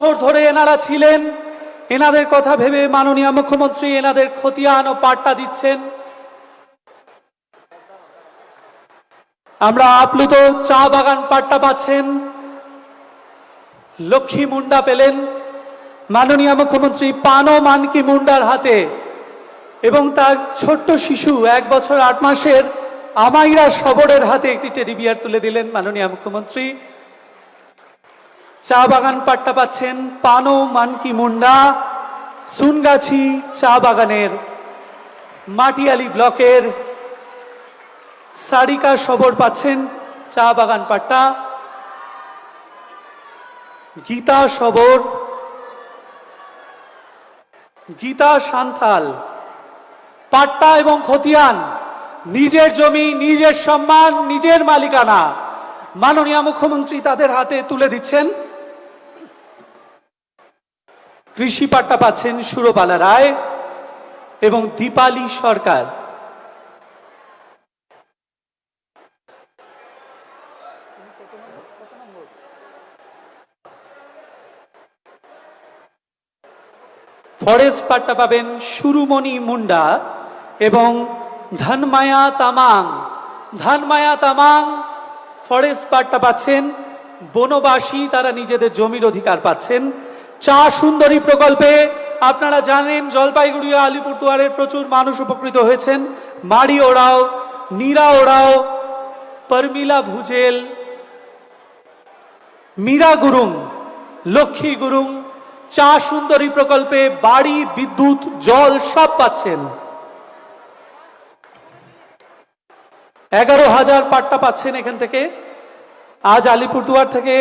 বছর ধরে এনারা ছিলেন। এনাদের কথা ভেবে মাননীয় মুখ্যমন্ত্রী এনাদের খতিয়ান ও পাট্টা দিচ্ছেন। আমরা আপ্লুত চা বাগান পাট্টা পাচ্ছেন। লক্ষ্মী মুন্ডা পেলেন। মাননীয় মুখ্যমন্ত্রী পানো মানকি মুন্ডার হাতে। এবং তার ছোট্ট শিশু এক বছর আট মাসের আমাইরা সবরের হাতে একটি টেডি বিয়ার তুলে দিলেন মাননীয় মুখ্যমন্ত্রী। চা বাগান পাট্টা পাচ্ছেন পানো মানকি মুন্ডা, সুনগাছি চা বাগানের মাটিয়ালি ব্লকের সারিকা সবর পাচ্ছেন চা বাগান পাট্টা। গীতা সবর, গীতা সান্থাল, পাট্টা এবং খতিয়ান, নিজের জমি, নিজের সম্মান, নিজের মালিকানা। মাননীয় মুখ্যমন্ত্রী তাদের হাতে তুলে দিচ্ছেন। কৃষি পাট্টা পাচ্ছেন সুরবালা রায় এবং দীপালি সরকার। ফরেস্ট পাট্টা পাবেন সুরুমণি মুন্ডা এবং ধনমায়া তামাং। ধনমায়া তামাং ফরেস্ট পাট্টা পাচ্ছেন, বনবাসী তারা নিজেদের জমির অধিকার পাচ্ছেন। চা সুন্দরী প্রকল্পে আপনারা জানেন জলপাইগুড়ি আলিপুরদুয়ারের প্রচুর মানুষ উপকৃত হয়েছেন। মারি ওড়াও নীরা ওড়াও পরমিলা ভুজেল, মীরা গুরুং, লক্ষ্মী গুরুং, চা সুন্দরী প্রকল্পে বাড়ি, বিদ্যুৎ, জল সব পাচ্ছেন। এগারো হাজার পাট্টা পাচ্ছেন এখান থেকে। আজ আলিপুরদুয়ার থেকে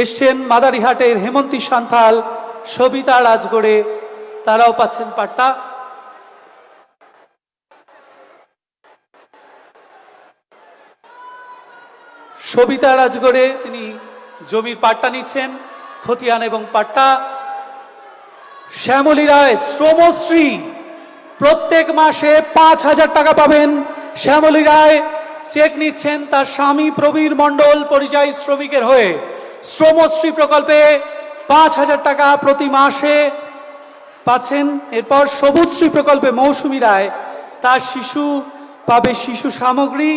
এসছেন মাদারিহাটের হেমন্তী সান্থাল, সবিতা রাজগড়ে, তারাও পাচ্ছেন পাট্টা। সবিতা রাজগড়ে তিনি জমির পাট্টা নিচ্ছেন, খতিয়ান এবং পাট্টা। শ্যামলী রায়, শ্রমশ্রী, প্রত্যেক মাসে পাঁচ হাজার টাকা পাবেন। শ্যামলী রায় চেক নিচ্ছেন তার স্বামী প্রবীর মণ্ডল, পরিযায়ী শ্রমিকের হয়ে। শ্রমশ্রী প্রকল্পে পাঁচ হাজার টাকা প্রতি মাসে পাচ্ছেন। এরপর সবুজশ্রী প্রকল্পে মৌসুমী রায়, তার শিশু পাবে শিশু সামগ্রী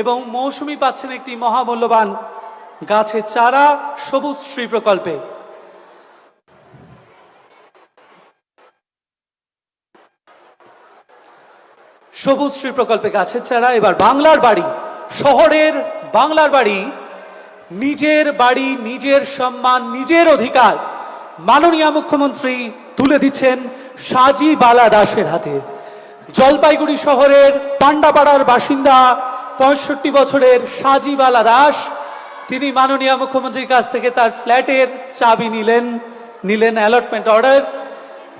এবং মৌসুমী পাচ্ছেন একটি মহামূল্যবান গাছের চারা সবুজশ্রী প্রকল্পে। সবুজশ্রী প্রকল্পে গাছের চারা, এবার বাংলার বাড়ি, শহরের বাংলার বাড়ি নিজের বাড়ি, নিজের সম্মান, নিজের অধিকার মাননীয় মুখ্যমন্ত্রী তুলে দিচ্ছেন সাজি বালা দাসের হাতে। জলপাইগুড়ি শহরের পান্ডাপাড়ার বাসিন্দা পঁয়ষট্টি বছরের সাজি বালা দাস, তিনি মাননীয় মুখ্যমন্ত্রীর কাছ থেকে তার ফ্ল্যাটের চাবি নিলেন নিলেন অ্যালটমেন্ট অর্ডার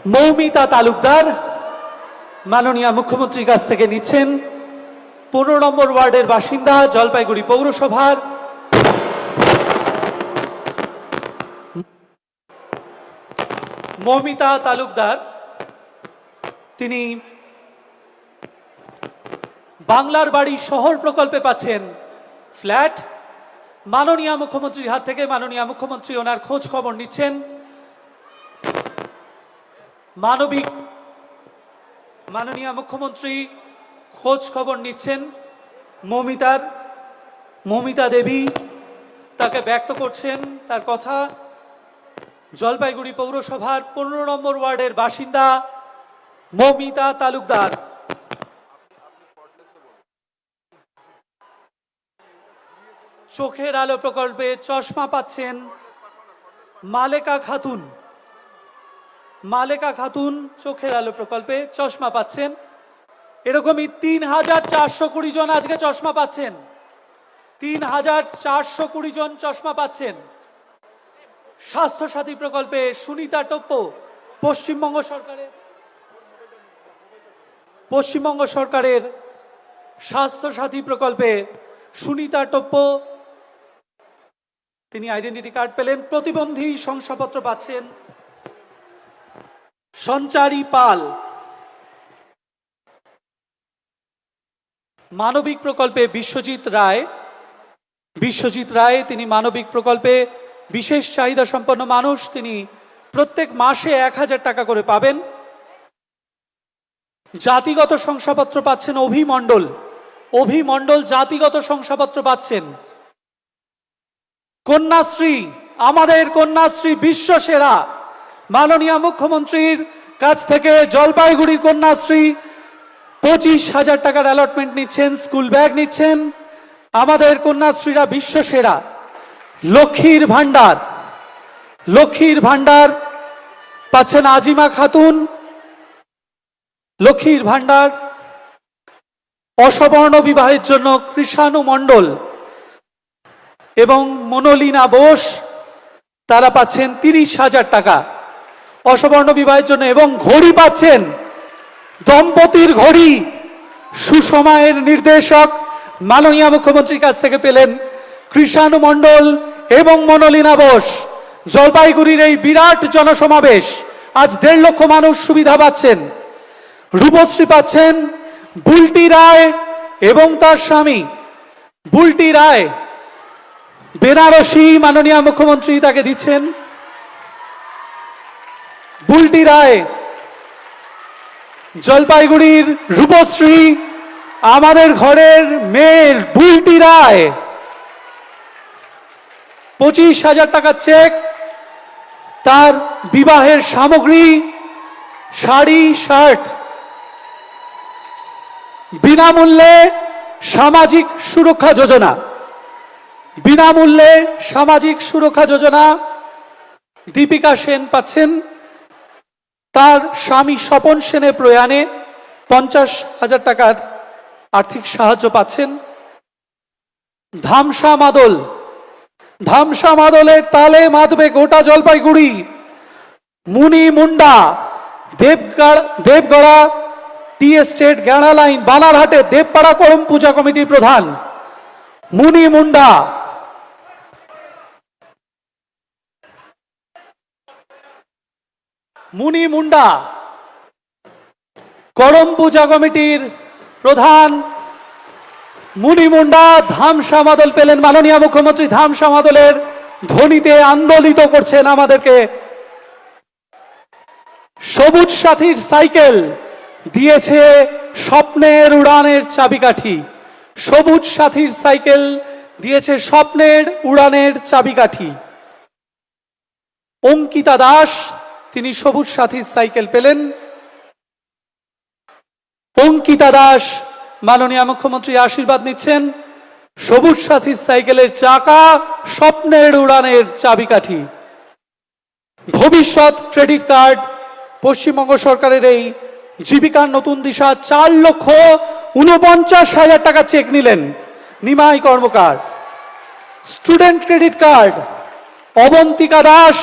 মৌমিতা তালুকদার মাননীয় মুখ্যমন্ত্রীর কাছ থেকে নিচ্ছেন। পনেরো নম্বর ওয়ার্ডের বাসিন্দা জলপাইগুড়ি পৌরসভার মৌমিতা তালুকদার, তিনি বাংলার বাড়ি শহর প্রকল্পে পাচ্ছেন ফ্ল্যাট। মাননীয় মুখ্যমন্ত্রীর হাত থেকে মাননীয় মুখ্যমন্ত্রী ওনার খোঁজ খবর নিচ্ছেন। মানবিক, মাননীয় মুখ্যমন্ত্রী খোঁজ খবর নিচ্ছেন মমিতার, মমিতা দেবী তাকে ব্যক্ত করছেন তার কথা। জলপাইগুড়ি পৌরসভার পনেরো নম্বর ওয়ার্ডের বাসিন্দা মমিতা তালুকদার। চোখের আলো প্রকল্পে চশমা পাচ্ছেন মালেকা খাতুন। মালেকা খাতুন চোখের আলো প্রকল্পে চশমা পাচ্ছেন। এরকমই তিন হাজার চারশো কুড়ি জন আজকে চশমা পাচ্ছেন। তিন হাজার চারশো কুড়ি জন চশমা পাচ্ছেন। স্বাস্থ্যসাথী প্রকল্পে সুনিতা টপ্প, পশ্চিমবঙ্গ সরকারের পশ্চিমবঙ্গ সরকারের স্বাস্থ্যসাথী প্রকল্পে সুনিতা টপ্প। তিনি আইডেন্টিটি কার্ড পেলেন, প্রতিবন্ধী শংসাপত্র পাচ্ছেন সঞ্চারী পাল। মানবিক প্রকল্পে বিশ্বজিৎ রায় বিশ্বজিৎ রায়, তিনি মানবিক প্রকল্পে বিশেষ চাহিদা সম্পন্ন মানুষ, তিনি প্রত্যেক মাসে এক হাজার টাকা করে পাবেন। জাতিগত শংসাপত্র পাচ্ছেন অভিমণ্ডল অভিমণ্ডল জাতিগত শংসাপত্র পাচ্ছেন। কন্যাশ্রী, আমাদের কন্যাশ্রী বিশ্ব সেরা মাননীয় মুখ্যমন্ত্রীর কাছ থেকে জলপাইগুড়ির কন্যাশ্রী পঁচিশ হাজার টাকার অ্যালটমেন্ট নিচ্ছেন স্কুল ব্যাগ নিচ্ছেন। আমাদের কন্যাশ্রীরা বিশ্ব সেরা লক্ষ্মীর ভাণ্ডার। লক্ষ্মীর ভাণ্ডার পাচ্ছেন আজিমা খাতুন। লক্ষ্মীর ভাণ্ডার, অসবর্ণ বিবাহের জন্য কৃষাণু মণ্ডল এবং মনোলিনা বোস, তারা পাচ্ছেন তিরিশ হাজার টাকা। অসবর্ণ বিবাহের জন্য এবং ঘড়ি পাচ্ছেন দম্পতির ঘড়ি। সুসময়ের নির্দেশক মাননীয় মুখ্যমন্ত্রীর কাছ থেকে পেলেন কৃষাণু মণ্ডল। এবং মনোলিনা বোস, জলপাইগুড়ির এই বিরাট জনসমাবেশ, আজ দেড় লক্ষ মানুষ সুবিধা পাচ্ছেন। রূপশ্রী পাচ্ছেন বুলটি রায় এবং তার স্বামী। বুলটি রায়, বেনারসি মাননীয় মুখ্যমন্ত্রী তাকে দিচ্ছেন। বুলটি রায়, জলপাইগুড়ির রূপশ্রী, আমাদের ঘরের মেয়ের বুলটি রায়। পঁচিশ হাজার টাকার চেক, তার বিবাহের সামগ্রী, শাড়ি, শার্ট, বিনামূল্যে সামাজিক সুরক্ষা যোজনা, বিনামূল্যে সামাজিক সুরক্ষা যোজনা, দীপিকা সেন পাচ্ছেন। তার স্বামী স্বপন সেনের প্রয়াণে পঞ্চাশ হাজার টাকার আর্থিক সাহায্য পাচ্ছেন। ধামসা মাদল ধামসা মাদলের তালে মাতবে গোটা জলপাইগুড়ি। মুনি মুন্ডা দেবগড় টি এস্টেট গ্যাড়া লাইন বানারহাটে দেবপাড়া করম পূজা কমিটির প্রধান। মুনি মুন্ডা। মুনি মুন্ডা। করম পূজা কমিটির প্রধান মুনি মুন্ডা ধাম সমাদল পেলেন মাননীয় মুখ্যমন্ত্রী। ধাম সমাদলের ধ্বনিতে আন্দোলিত করছেন আমাদেরকে। সবুজ সাথীর সাইকেল দিয়েছে স্বপ্নের উড়ানের চাবিকাঠি। সবুজ সাথীর সাইকেল দিয়েছে স্বপ্নের উড়ানের চাবিকাঠি। অঙ্কিতা দাস, তিনি সবুজ সাথীর সাইকেল পেলেন। অঙ্কিতা দাস মাননীয় মুখ্যমন্ত্রী আশীর্বাদ নিচ্ছেন। সবুজ সাথীর সাইকেলের চাকা, স্বপ্নের উড়ানের চাবিকাঠি। ভবিষ্যৎ ক্রেডিট কার্ড, পশ্চিমবঙ্গ সরকারের এই জীবিকার নতুন দিশা, চার লক্ষ উনপঞ্চাশ হাজার টাকা চেক নিলেন Nimai Karmakar. Student credit card, Abantika Das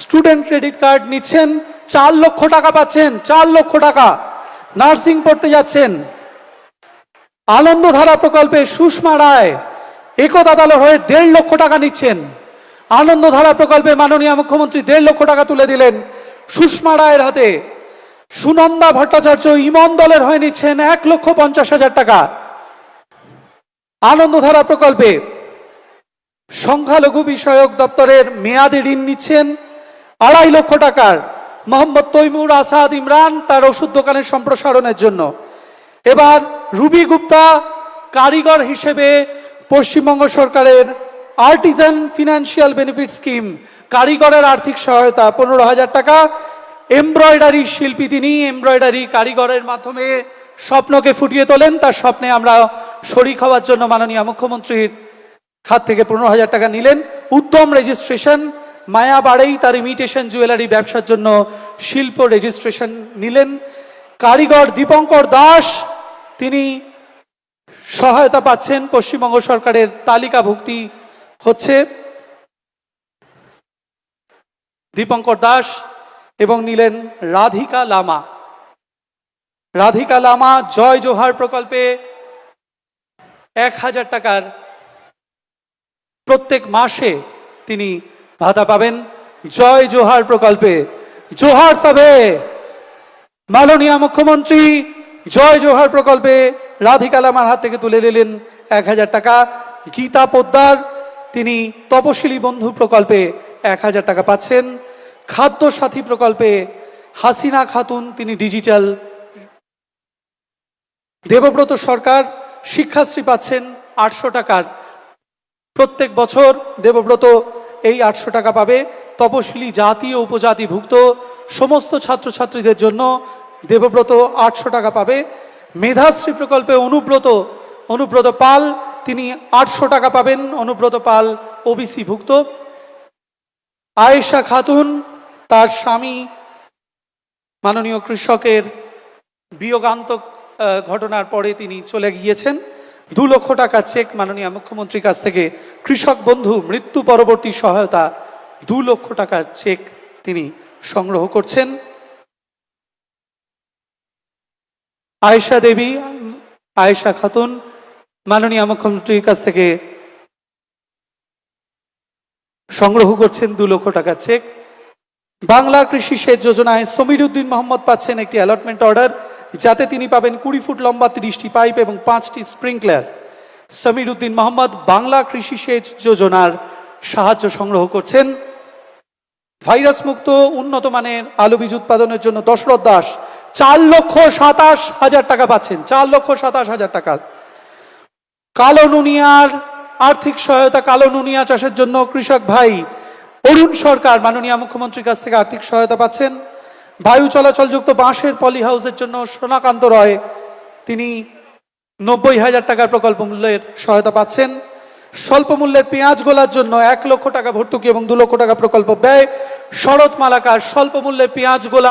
student credit card নিচ্ছেন, চার লক্ষ টাকা পাচ্ছেন, চার লক্ষ টাকা। নার্সিং পড়তে যাচ্ছেন আনন্দধারা প্রকল্পে সুষমা রায় একতা দলের হয়ে দেড় লক্ষ টাকা নিচ্ছেন। আনন্দধারা প্রকল্পে মাননীয় মুখ্যমন্ত্রী দেড় লক্ষ টাকা তুলে দিলেন সুষমা রায়ের হাতে। সুনন্দা ভট্টাচার্য ইমন দলের হয়ে নিচ্ছেন এক লক্ষ পঞ্চাশ হাজার টাকা। আনন্দধারা প্রকল্পে সংখ্যালঘু বিষয়ক দপ্তরের মেয়াদি ঋণ নিচ্ছেন আড়াই লক্ষ টাকার মোহাম্মদ তৈমুর আসাদ ইমরান তার ওষুধ দোকানের সম্প্রসারণের জন্য। এবার রুবি গুপ্তা, কারিগর হিসেবে পশ্চিমবঙ্গ সরকারের আর্টিজান ফিনান্সিয়াল বেনিফিট স্কিম, কারিগরের আর্থিক সহায়তা, পনেরো হাজার টাকা। এমব্রয়ডারি শিল্পী তিনি, এমব্রয়ডারি কারিগরের মাধ্যমে স্বপ্নকে ফুটিয়ে তোলেন, তার স্বপ্নে আমরা শরিক হওয়ার জন্য মাননীয় মুখ্যমন্ত্রীর হাত থেকে পনেরো হাজার টাকা নিলেন। উদ্যম রেজিস্ট্রেশন, মায়া বাড়েই তার ইমিটেশন জুয়েলারি ব্যবসার জন্য শিল্প রেজিস্ট্রেশন নিলেন। কারিগর দীপঙ্কর দাস তিনি সহায়তা পাচ্ছেন পশ্চিমবঙ্গ সরকারের তালিকাভুক্তি হচ্ছে দীপঙ্কর দাস এবং নিলেন রাধিকা লামা। রাধিকা লামা জয় জোহার প্রকল্পে এক হাজার টাকার প্রত্যেক মাসে তিনি ভাতা পাবেন। জয় জোহার প্রকল্পে। জোহার সাবে মাননীয় মুখ্যমন্ত্রী জয় জোহার প্রকল্পে রাধিকা লামার হাত থেকে তুলে দিলেন এক হাজার টাকা। গীতা পোদ্দার, তিনি তপশিলি বন্ধু প্রকল্পে এক হাজার টাকা পাচ্ছেন। খাদ্য সাথী প্রকল্পে হাসিনা খাতুন, তিনি ডিজিটাল দেবব্রত সরকার শিক্ষাশ্রী পাচ্ছেন আটশো টাকার। প্রত্যেক বছর দেবব্রত এই আটশো টাকা পাবে। তপশিলি জাতি ও উপজাতিভুক্ত সমস্ত ছাত্রছাত্রীদের জন্য দেবব্রত আটশো টাকা পাবে। মেধাশ্রী প্রকল্পে অনুব্রত অনুব্রত পাল, তিনি আটশো টাকা পাবেন। অনুব্রত পাল ওবিসি ভুক্ত আয়েশা খাতুন, তার স্বামী, মাননীয় কৃষকের বিয়োগান্তক ঘটনার পরে তিনি চলে গিয়েছেন। দু লক্ষ টাকা চেক মাননীয় মুখ্যমন্ত্রীর কাছ থেকে। কৃষক বন্ধু, মৃত্যু পরবর্তী সহায়তা, দু লক্ষ টাকার চেক তিনি সংগ্রহ করছেন। আয়েশা দেবী, আয়েশা খাতুন, মাননীয় মুখ্যমন্ত্রীর কাছ থেকে সংগ্রহ করছেন দু লক্ষ টাকা চেক। বাংলা কৃষি সেচ যোজনায় সমীর উদ্দিন মোহাম্মদ পাচ্ছেন একটি অ্যালটমেন্ট অর্ডার যাতে তিনি পাবেন কুড়ি ফুট লম্বা তিরিশটি পাইপ এবং পাঁচটি স্প্রিংকলার। সমীর উদ্দিন মোহাম্মদ বাংলা কৃষি সেচ যোজনার সাহায্য সংগ্রহ করছেন। ভাইরাস মুক্ত উন্নত মানের আলু বীজ উৎপাদনের জন্য দশরথ দাস চার লক্ষ সাতাশ হাজার টাকা পাচ্ছেন। চার লক্ষ সাতাশ হাজার টাকার কালো নুনিয়ার আর্থিক সহায়তা, কালো নুনিয়া চাষের জন্য কৃষক ভাই অরুণ সরকার মাননীয় মুখ্যমন্ত্রীর কাছ থেকে আর্থিক সহায়তা পাচ্ছেন। বায়ু চলাচলযুক্ত বাঁশের পলি হাউসের জন্য সোনাকান্ত রয়, তিনি নব্বই হাজার টাকার প্রকল্প মূল্যের সহায়তা পাচ্ছেন। স্বল্প মূল্যের পেঁয়াজ গোলার জন্য এক লক্ষ টাকা ভর্তুকি এবং দু লক্ষ টাকা প্রকল্প ব্যয়। শরৎ মালাকার স্বল্প মূল্যের পেঁয়াজ গোলা